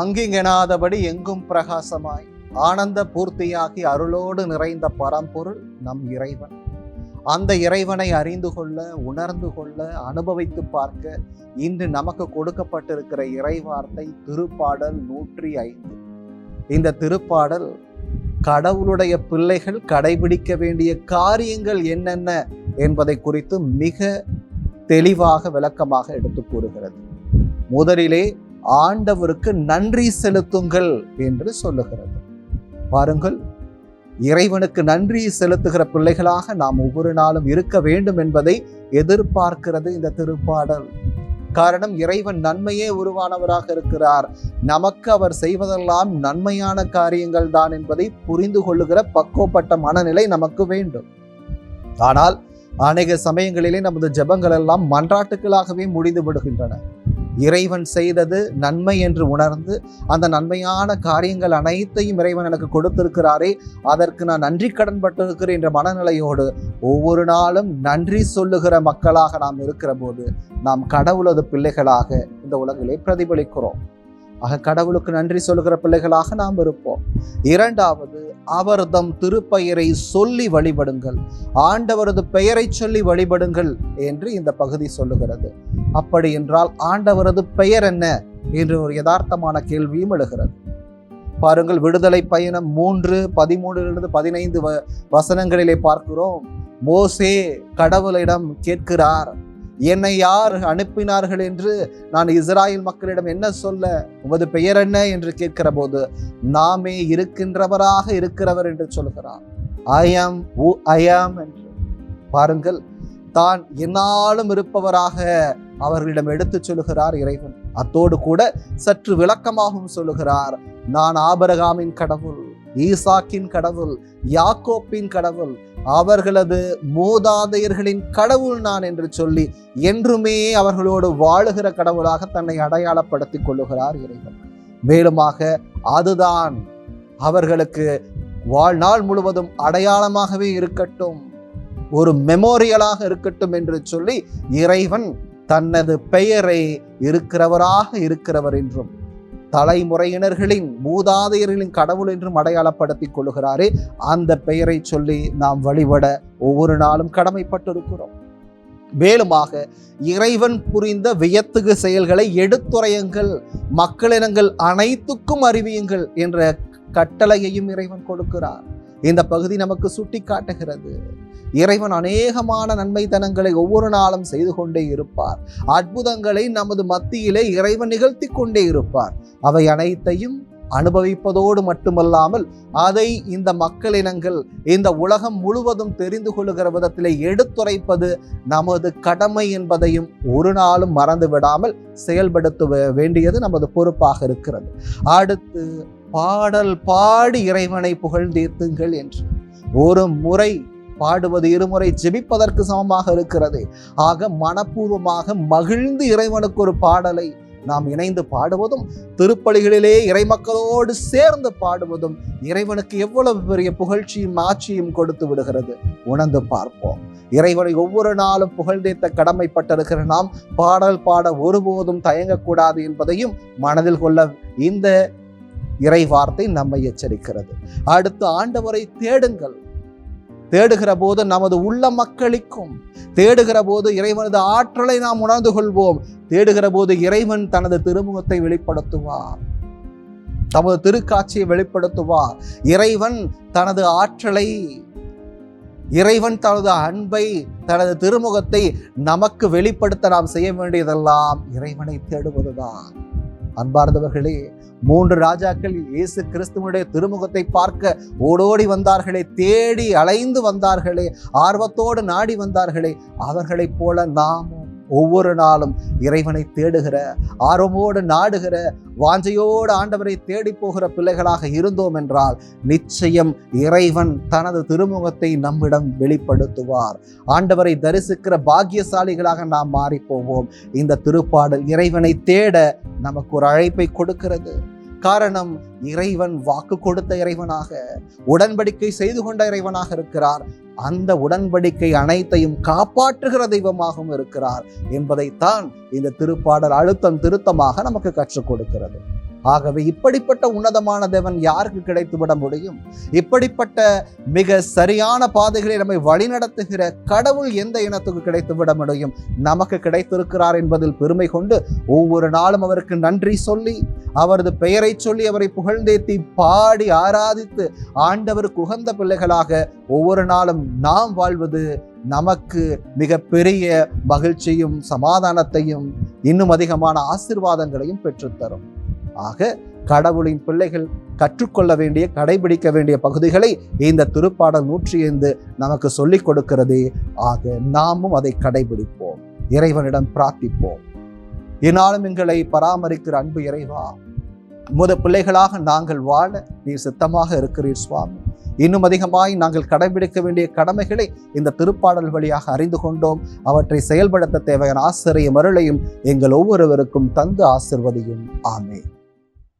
அங்கிங்கெனாதபடி எங்கும் பிரகாசமாய் ஆனந்த பூர்த்தியாகி அருளோடு நிறைந்த பரம்பொருள் நம் இறைவன். அந்த இறைவனை அறிந்து கொள்ள உணர்ந்து கொள்ள அனுபவித்து பார்க்க இன்று நமக்கு கொடுக்கப்பட்டிருக்கிற இறைவார்த்தை திருப்பாடல் நூற்றி ஐந்து. இந்த திருப்பாடல் கடவுளுடைய பிள்ளைகள் கடைபிடிக்க வேண்டிய காரியங்கள் என்னென்ன என்பதை குறித்து மிக தெளிவாக விளக்கமாக எடுத்து கூறுகிறது. முதலிலே ஆண்டவருக்கு நன்றி செலுத்துங்கள் என்று சொல்லுகிறது. பாருங்கள் இறைவனுக்கு நன்றி செலுத்துகிற பிள்ளைகளாக நாம் ஒவ்வொரு நாளும் இருக்க வேண்டும் என்பதை எதிர்பார்க்கிறது இந்த திருப்பாடல். காரணம் இறைவன் நன்மையே உருவானவராக இருக்கிறார். நமக்கு அவர் செய்வதெல்லாம் நன்மையான காரியங்கள் தான் என்பதை புரிந்து கொள்ளுகிற பக்குவப்பட்ட மனநிலை நமக்கு வேண்டும். ஆனால் அநேக சமயங்களிலே நமது ஜபங்கள் எல்லாம் மன்றாட்டுகளாகவே முடிந்து விடுகின்றன. இறைவன் செய்தது நன்மை என்று உணர்ந்து அந்த நன்மையான காரியங்கள் அனைத்தையும் இறைவன் எனக்கு கொடுத்திருக்கிறாரே அதற்கு நான் நன்றி கடன் பட்டிருக்கிறேன் என்ற மனநிலையோடு ஒவ்வொரு நாளும் நன்றி சொல்லுகிற மக்களாக நாம் இருக்கிற போது நாம் கடவுளது பிள்ளைகளாக இந்த உலகிலே பிரதிபலிக்கிறோம். ஆக கடவுளுக்கு நன்றி சொல்லுகிற பிள்ளைகளாக நாம் இருப்போம். இரண்டாவது அவர்தம் திருப்பெயரை சொல்லி வழிபடுங்கள். ஆண்டவரது பெயரை சொல்லி வழிபடுங்கள் என்று இந்த பகுதி சொல்லுகிறது. அப்படி என்றால் ஆண்டவரது பெயர் என்ன என்று ஒரு யதார்த்தமான கேள்வியும் எழுகிறது. பாருங்கள் விடுதலை பயணம் மூன்று பதிமூன்றிலிருந்து பதினைந்து வ வசனங்களிலே பார்க்கிறோம். மோசே கடவுளிடம் கேட்கிறார். என்னை யார் அனுப்பினார்கள் என்று நான் இஸ்ராயல் மக்களிடம் என்ன சொல்ல உமது பெயர் என்ன என்று கேட்கிற போது நாமே இருக்கின்றவராக இருக்கிறவர் என்று சொல்கிறார். ஐ ஆம் ஊ ஐ ஆம் என்று. பாருங்கள் தான் என்னாலும் இருப்பவராக அவர்களிடம் எடுத்துச் சொல்லுகிறார் இறைவன். அத்தோடு கூட சற்று விளக்கமாகவும் சொல்லுகிறார் நான் ஆபரகாமின் கடவுள். ஈசாக்கின் கடவுள் யாக்கோப்பின் கடவுள் அவர்களது மூதாதையர்களின் கடவுள் நான் என்று சொல்லி என்றுமே அவர்களோடு வாழுகிற கடவுளாக தன்னை அடையாளப்படுத்திக் கொள்ளுகிறார் இறைவன். மேலுமாக அதுதான் அவர்களுக்கு வாழ்நாள் முழுவதும் அடையாளமாகவே இருக்கட்டும் ஒரு மெமோரியலாக இருக்கட்டும் என்று சொல்லி இறைவன் தனது பெயரை இருக்கிறவராக இருக்கிறவர் என்றும் தலைமுறையினர்களின் மூதாதையர்களின் கடவுள் என்றும் அடையாளப்படுத்திக் கொள்கிறாரே அந்த பெயரை சொல்லி நாம் வழிபட ஒவ்வொரு நாளும் கடமைப்பட்டிருக்கிறோம். மேலுமாக இறைவன் புரிந்த வியத்துகு செயல்களை எடுத்துரையுங்கள். மக்களினங்கள் அனைத்துக்கும் அறிவியுங்கள் என்ற கட்டளையையும் இறைவன் கொடுக்கிறார். இந்த பகுதி நமக்கு சுட்டி காட்டுகிறது இறைவன் அநேகமான நன்மைத்தனங்களை ஒவ்வொரு நாளும் செய்து கொண்டே இருப்பார். அற்புதங்களை நமது மத்தியிலே இறைவன் நிகழ்த்தி கொண்டே இருப்பார். அவை அனைத்தையும் அனுபவிப்பதோடு மட்டுமல்லாமல் அதை இந்த மக்களினங்கள் இந்த உலகம் முழுவதும் தெரிந்து கொள்ளுகிற விதத்தில் எடுத்துரைப்பது நமது கடமை என்பதையும் ஒரு நாளும் மறந்து விடாமல் செயல்படுத்த வேண்டியது நமது பொறுப்பாக இருக்கிறது. அடுத்து பாடல் பாடி இறைவனை புகழ்ந்தீர்த்துங்கள் என்று. ஒரு முறை பாடுவது இருமுறை ஜெபிப்பதற்கு சமமாக இருக்கிறது. ஆக மனப்பூர்வமாக மகிழ்ந்து இறைவனுக்கு ஒரு பாடலை நாம் இணைந்து பாடுவதும் திருப்பலிகளிலே இறைமக்களோடு சேர்ந்து பாடுவதும் இறைவனுக்கு எவ்வளவு பெரிய புகழ்ச்சியும் ஆட்சியும் கொடுத்து விடுகிறது. உணர்ந்து பார்ப்போம். இறைவனை ஒவ்வொரு நாளும் புகழ்ந்தேத்த கடமைப்பட்டிருக்கிற நாம் பாடல் பாட ஒருபோதும் தயங்கக்கூடாது என்பதையும் மனதில் கொள்ள இந்த இறைவார்த்தை நம்மை எச்சரிக்கிறது. அடுத்து ஆண்டவரை தேடுங்கள். தேடுகிற போது நமது உள்ள மக்களுக்கும் தேடுகிற போது இறைவனது ஆற்றலை நாம் உணர்ந்து கொள்வோம். தேடுகிற போது இறைவன் தனது திருமுகத்தை வெளிப்படுத்துவார். தமது திருக்காட்சியை வெளிப்படுத்துவார். இறைவன் தனது ஆற்றலை இறைவன் தனது அன்பை தனது திருமுகத்தை நமக்கு வெளிப்படுத்த நாம் செய்ய வேண்டியதெல்லாம் இறைவனை தேடுவதுதான். அன்பார்ந்தவர்களே மூன்று ராஜாக்கள் இயேசு கிறிஸ்துவனுடைய திருமுகத்தை பார்க்க ஓடோடி வந்தார்களே தேடி அலைந்து வந்தார்களே ஆர்வத்தோடு நாடி வந்தார்களே அவர்களைப் போல நாமும் ஒவ்வொரு நாளும் இறைவனை தேடுகிற ஆர்வமோடு நாடுகிற வாஞ்சையோடு ஆண்டவரை தேடி போகிற பிள்ளைகளாக இருந்தோம் என்றால் நிச்சயம் இறைவன் தனது திருமுகத்தை நம்மிடம் வெளிப்படுத்துவார். ஆண்டவரை தரிசிக்கிற பாக்கியசாலிகளாக நாம் மாறிப்போவோம் இந்த திருப்பாடல் இறைவனை தேட நமக்கு ஒரு அழைப்பை கொடுக்கிறது. காரணம் இறைவன் வாக்கு கொடுத்த இறைவனாக உடன்படிக்கை செய்து கொண்ட இறைவனாக இருக்கிறார். அந்த உடன்படிக்கை அனைத்தையும் காப்பாற்றுகிற தெய்வமாகவும் இருக்கிறார். என்பதைத்தான் இந்த திருப்பாடல் அழுத்தம் திருத்தமாக நமக்கு கற்றுக் கொடுக்கிறது. ஆகவே இப்படிப்பட்ட உன்னதமான தேவன் யாருக்கு கிடைத்து விட முடியும்? இப்படிப்பட்ட மிக சரியான பாதைகளை நம்மை வழிநடத்துகிற கடவுள் எந்த இனத்துக்கு கிடைத்து விட முடியும்? நமக்கு கிடைத்திருக்கிறார் என்பதில் பெருமை கொண்டு ஒவ்வொரு நாளும் அவருக்கு நன்றி சொல்லி அவரது பெயரை சொல்லி அவரை புகழ்ந்தேத்தி பாடி ஆராதித்து ஆண்டவருக்கு உகந்த பிள்ளைகளாக ஒவ்வொரு நாளும் நாம் வாழ்வது நமக்கு மிக பெரிய மகிழ்ச்சியும் சமாதானத்தையும் இன்னும் அதிகமான ஆசிர்வாதங்களையும் பெற்றுத்தரும். ஆக கடவுளின் பிள்ளைகள் கற்றுக்கொள்ள வேண்டிய கடைபிடிக்க வேண்டிய பகுதிகளை இந்த திருப்பாடல் நூற்றி ஐந்து நமக்கு சொல்லிக் கொடுக்கிறதே. ஆக நாமும் அதை கடைபிடிப்போம். இறைவனிடம் பிரார்த்திப்போம். இந்நாளும் எங்களை பராமரிக்கிற அன்பு இறைவா முத பிள்ளைகளாக நாங்கள் வாழ நீர் சித்தமாக இருக்கிறீர் சுவாமி. இன்னும் அதிகமாய் நாங்கள் கடைபிடிக்க வேண்டிய கடமைகளை இந்த திருப்பாடல் வழியாக அறிந்து கொண்டோம். அவற்றை செயல்படுத்த தேவையான ஆசிரிய மருளையும் எங்கள் ஒவ்வொருவருக்கும் தந்து ஆசிர்வதையும். ஆமே